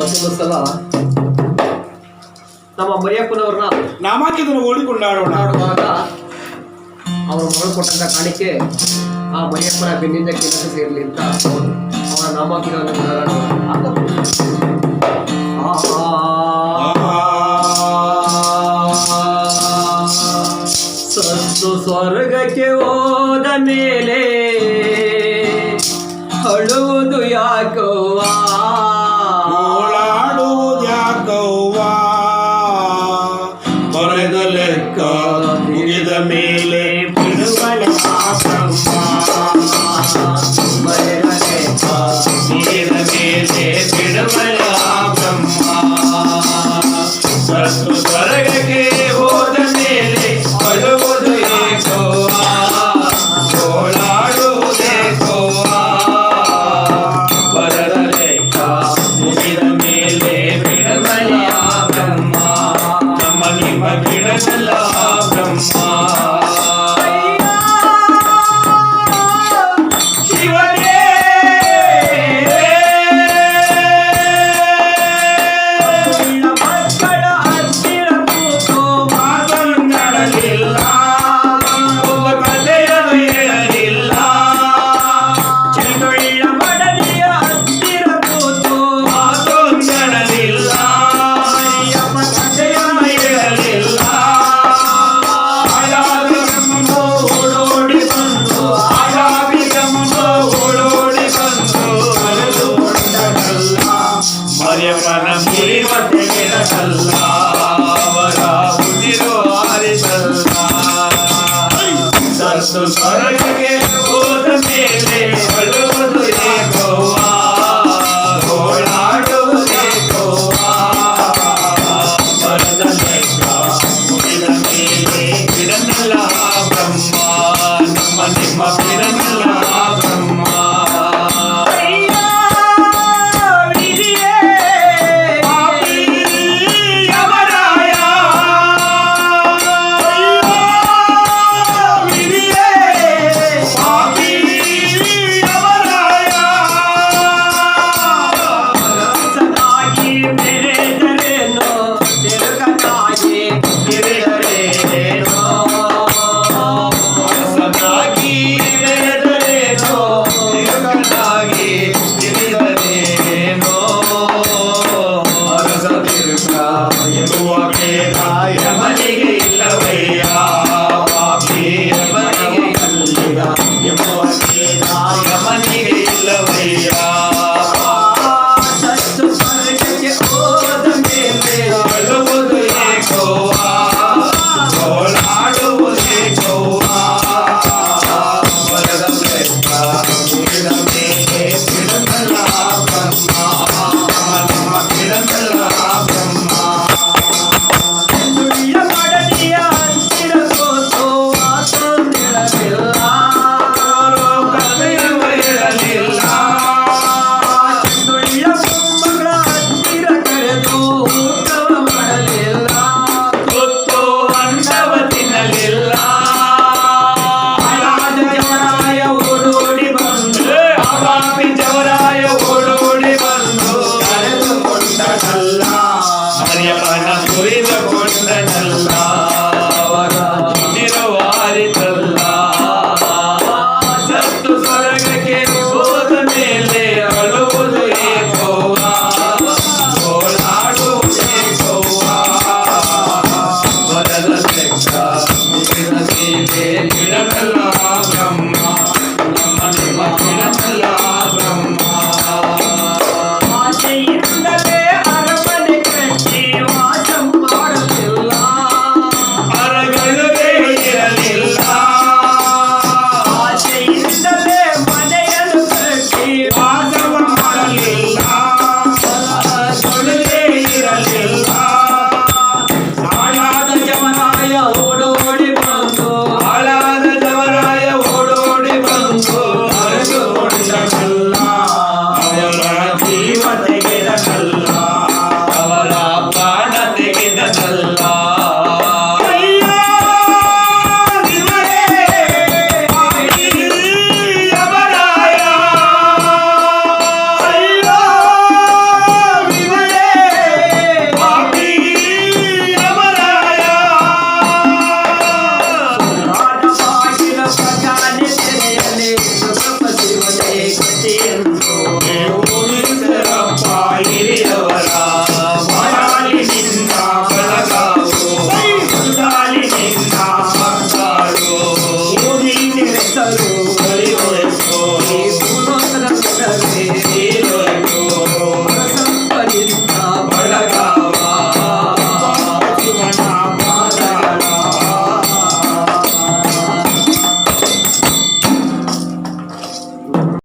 ಇವತ್ತೊಂದು ಸಲ ನಮ್ಮ ಮರಿಯಪ್ಪನವ್ರನ್ನ ನಾಮಾಕಿದನ್ನು ಓಡಿಕೊಂಡಾಡೋಣ ಆಡುವಾಗ ಅವರು ಮಗಳು ಕೊಟ್ಟಂತ ಕಾಣಿಕೆ ಆ ಮರಿಯಪ್ಪನ ಬೆನ್ನಿಂದ ಕೆಲಸ ಸೇರಲಿ ಅಂತ ಅವರ ನಾಮಾಕಿದವನ್ನು ಸತ್ತು ಸ್ವರ್ಗಕ್ಕೆ ಹೋದ ಮೇಲೆ ಅಳುವುದು ಯಾಕೋವಾ go wild. Hello.